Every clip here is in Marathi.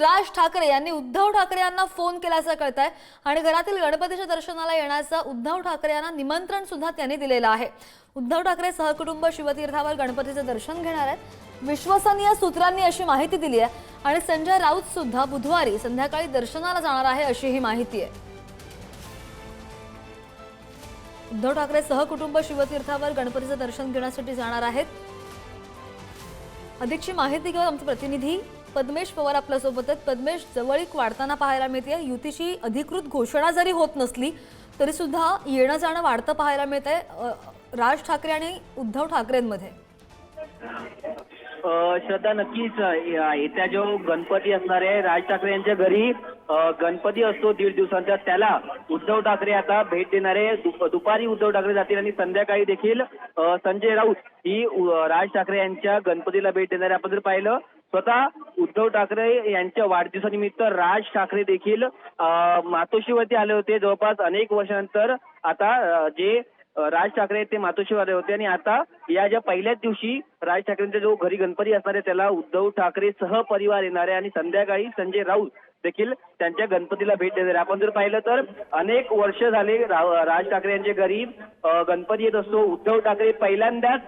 राज ठाकरे यांनी उद्धव ठाकरे यांना फोन केल्याचं कळत आहे आणि घरातील गणपतीच्या दर्शनाला येण्याचं उद्धव ठाकरे यांना निमंत्रण सुद्धा त्यांनी दिलेलं आहे. उद्धव ठाकरे सहकुटुंब शिवतीर्थावर गणपतीचं दर्शन घेणार आहेत. विश्वसनीय सूत्रांनी अशी माहिती दिली आहे. आणि संजय राऊत सुद्धा बुधवारी संध्याकाळी दर्शनाला जाणार आहे अशी ही माहिती आहे. उद्धव ठाकरे सहकुटुंब शिवतीर्थावर गणपतीचं दर्शन घेण्यासाठी जाणार आहेत. अधिकची माहिती घेऊन आमचे प्रतिनिधी पद्मेश पवार आपल्यासोबत आहेत. पद्मेश जवळीक वाढताना पाहायला मिळते. युतीची अधिकृत घोषणा जरी होत नसली तरी सुद्धा येणं जाणं वाढतं पाहायला मिळत आहे राज ठाकरे आणि उद्धव ठाकरेंमध्ये. श्रद्धा नक्कीच येत्या जो गणपती असणार आहे राज ठाकरे यांच्या घरी गणपती असतो दीड दिवसांचा. त्याला उद्धव ठाकरे आता भेट देणारे दुपारी उद्धव ठाकरे जातील आणि संध्याकाळी देखील संजय राऊत ही राज ठाकरे यांच्या गणपतीला भेट देणारे आपण जर पाहिलं स्वतः उद्धव ठाकरे यांच्या वाढदिवसानिमित्त राज ठाकरे देखील अ, मातोश्रीवरती आले होते. जवळपास अनेक वर्षानंतर आता जे राज ठाकरे ते मातोश्रीवर आले होते. आणि आता या ज्या पहिल्याच दिवशी राज ठाकरेंचा जो घरी गणपती असणार आहे त्याला उद्धव ठाकरे सहपरिवार येणार आहे. आणि संध्याकाळी संजय राऊत देखील त्यांच्या गणपतीला भेट देणार आहे. आपण जर पाहिलं तर अनेक वर्ष झाले रा- राज ठाकरे यांच्या घरी गणपती येत असतो. उद्धव ठाकरे पहिल्यांदाच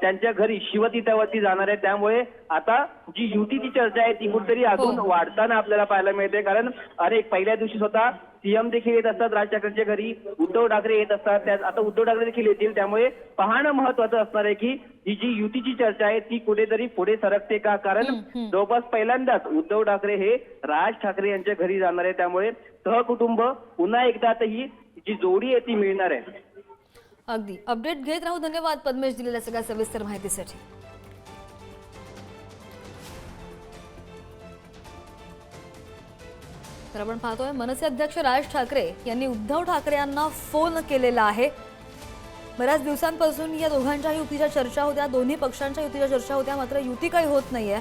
त्यांच्या घरी शिवतीर्थावरती जाणार आहे. त्यामुळे आता जी युतीची चर्चा आहे ती कुठेतरी अजून हो. वाढताना आपल्याला पाहायला मिळते. कारण अनेक पहिल्या दिवशी स्वतः सीएम देखील येत असतात राज ठाकरेंच्या घरी. उद्धव ठाकरे येत असतात. त्यात आता उद्धव ठाकरे देखील येतील. त्यामुळे पाहणं महत्वाचं असणार आहे की ही जी युतीची चर्चा आहे ती कुठेतरी पुढे सरकते का? कारण. जवळपास पहिल्यांदाच उद्धव ठाकरे हे राज ठाकरे यांच्या घरी जाणार आहे. त्यामुळे सहकुटुंब पुन्हा एकदा आता ही जी जोडी आहे ती मिळणार आहे. अगदी. अपडेट घेत राहू. धन्यवाद पद्मेश दिलेल्या सगळ्या सविस्तर माहितीसाठी. तर आपण पाहतोय मनसे अध्यक्ष राज ठाकरे यांनी उद्धव ठाकरे यांना फोन केलेला आहे. बऱ्याच दिवसांपासून या दोघांच्या युतीच्या चर्चा होत्या. दोन्ही पक्षांच्या युतीच्या चर्चा होत्या. मात्र युती काही होत नाहीये.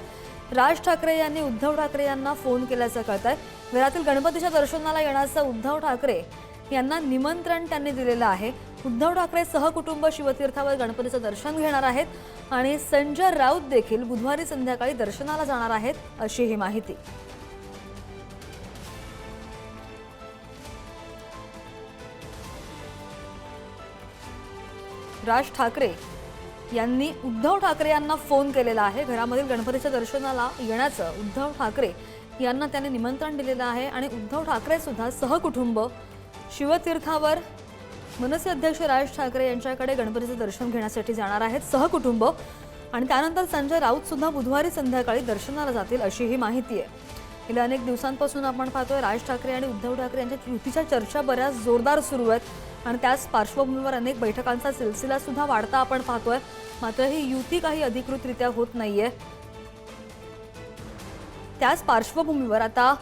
राज ठाकरे यांनी उद्धव ठाकरे यांना फोन केल्याचं कळत आहे घरातील गणपतीच्या दर्शनाला येण्याचं उद्धव ठाकरे यांना निमंत्रण त्यांनी दिलेलं आहे. उद्धव ठाकरे सहकुटुंब शिवतीर्थावर गणपतीचं दर्शन घेणार आहेत आणि संजय राऊत देखील बुधवारी संध्याकाळी दर्शनाला जाणार आहेत अशी ही माहिती. राज ठाकरे यांनी उद्धव ठाकरे यांना फोन केलेला आहे. घरामधील गणपतीच्या दर्शनाला येण्याचं उद्धव ठाकरे यांना त्याने निमंत्रण दिलेलं आहे आणि उद्धव ठाकरे सुद्धा सहकुटुंब शिवतीर्थावर मनसे अध्यक्ष राज ठाकरे यांच्याकडे गणपतीचं दर्शन घेण्यासाठी जाणार आहेत सहकुटुंब. आणि त्यानंतर संजय राऊत सुद्धा बुधवारी संध्याकाळी दर्शनाला जातील अशी ही माहिती आहे. गेल्या अनेक दिवसांपासून आपण पाहतोय राज ठाकरे आणि उद्धव ठाकरे यांच्या युतीच्या चर्चा बऱ्याच जोरदार सुरू आहेत. आणि त्याच पार्श्वभूमीवर अनेक बैठकांचा सिलसिला सुद्धा वाढता आपण पाहतोय. मात्र ही युती काही अधिकृतरित्या होत नाहीये. त्याच पार्श्वभूमीवर आता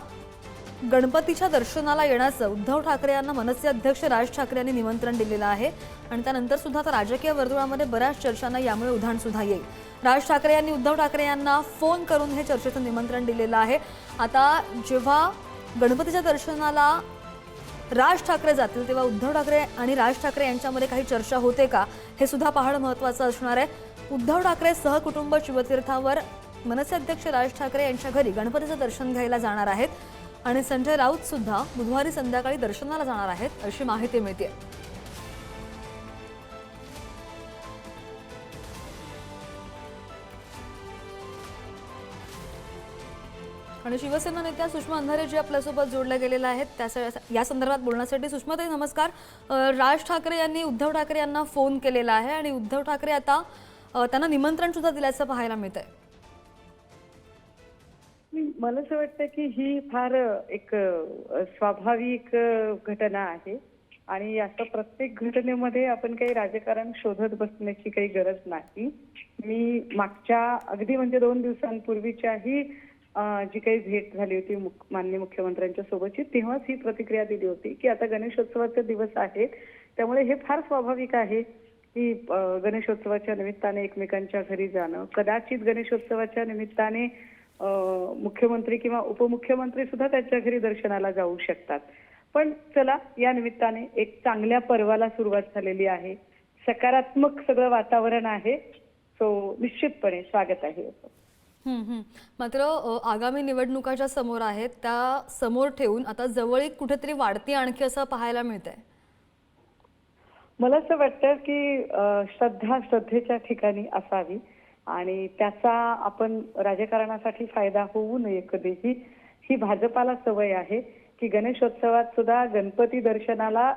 गणपतीच्या दर्शनाला येण्याचं उद्धव ठाकरे यांना मनसे अध्यक्ष राज ठाकरे यांनी निमंत्रण दिलेलं आहे. आणि त्यानंतर सुद्धा आता राजकीय वर्तुळामध्ये बऱ्याच चर्चांना यामुळे उधाण सुद्धा येईल. राज ठाकरे यांनी उद्धव ठाकरे यांना फोन करून हे चर्चेचं निमंत्रण दिलेलं आहे. आता जेव्हा गणपतीच्या दर्शनाला राज ठाकरे जातील तेव्हा उद्धव ठाकरे आणि राज ठाकरे यांच्यामध्ये काही चर्चा होते का? हे सुद्धा पाहणं महत्त्वाचं असणार आहे. उद्धव ठाकरे सहकुटुंब शिवतीर्थावर मनसे अध्यक्ष राज ठाकरे यांच्या घरी गणपतीचं दर्शन घ्यायला जाणार आहेत. आणि संजय राऊत सुद्धा बुधवारी संध्याकाळी दर्शनाला जाणार आहेत अशी माहिती मिळते आणि शिवसेना नेत्या सुषमा अंधारे जी आपल्यासोबत जोडल्या गेलेल्या आहेत. त्या या संदर्भात बोलण्यासाठी सुषमाताई नमस्कार. राज ठाकरे यांनी उद्धव ठाकरे यांना फोन केलेला आहे आणि उद्धव ठाकरे आता त्यांना निमंत्रण सुद्धा दिल्याचं पाहायला मिळत आहे मला असं वाटतं की ही फार एक स्वाभाविक घटना आहे. आणि असं प्रत्येक घटनेमध्ये आपण काही राजकारण शोधत बसण्याची काही गरज नाही. मी मागच्या अगदी म्हणजे दोन दिवसांपूर्वीच्याही जी काही भेट झाली होती मुख- माननीय मुख्यमंत्र्यांच्या सोबतची तेव्हाच ही प्रतिक्रिया दिली होती की आता गणेशोत्सवाचे दिवस आहेत त्यामुळे हे फार स्वाभाविक आहे की गणेशोत्सवाच्या निमित्ताने एकमेकांच्या घरी जाणं कदाचित गणेशोत्सवाच्या निमित्ताने मुख्यमंत्री किंवा उपमुख्यमंत्री सुद्धा त्यांच्या घरी दर्शनाला जाऊ शकतात. पण चला या निमित्ताने एक चांगल्या पर्वाला सुरुवात झालेली आहे. सकारात्मक सगळं वातावरण आहे. सो निश्चितपणे स्वागत आहे. मात्र आगामी निवडणुकाच्या समोर आहेत त्या समोर ठेवून आता जवळीक कुठेतरी वाढती आणखी असं पाहायला मिळतंय. मला असं वाटतं की श्रद्धा श्रद्धेच्या ठिकाणी असावी. आणि त्याचा आपण राजकारणासाठी फायदा होऊ नये कधीही. ही भाजपाला सवय आहे की गणेशोत्सवात सुद्धा गणपती दर्शनाला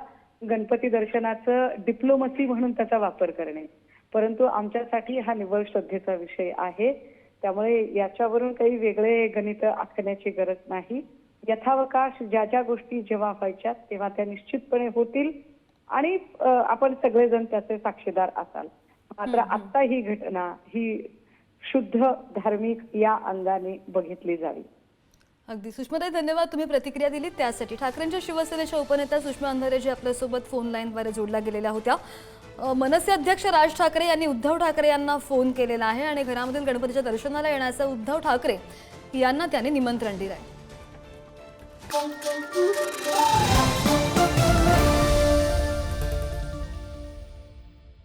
गणपती दर्शनाचं डिप्लोमसी म्हणून त्याचा वापर करणे. परंतु आमच्यासाठी हा निव्वळ श्रद्धेचा विषय आहे. त्यामुळे याच्यावरून काही वेगळे गणित आखण्याची गरज नाही. यथावकाश ज्या ज्या गोष्टी जेव्हा व्हायच्या तेव्हा त्या निश्चितपणे होतील. आणि आपण सगळेजण त्याचे साक्षीदार असाल. मात्र आता ही घटना ही शुद्ध धार्मिक या अंगाने बघितली जावी. अगदी. सुषमाताई धन्यवाद. तुम्ही प्रतिक्रिया दिली त्यासाठी. ठाकरेंच्या शिवसेनेच्या उपनेत्या सुषमा अंधारे जी आपल्यासोबत फोन लाईनद्वारे जोडल्या गेलेल्या होत्या. मनसे अध्यक्ष राज ठाकरे यांनी उद्धव ठाकरे यांना फोन केलेला आहे आणि घरामधील गणपतीच्या दर्शनाला येण्याचं उद्धव ठाकरे यांना त्यांनी निमंत्रण दिलंय.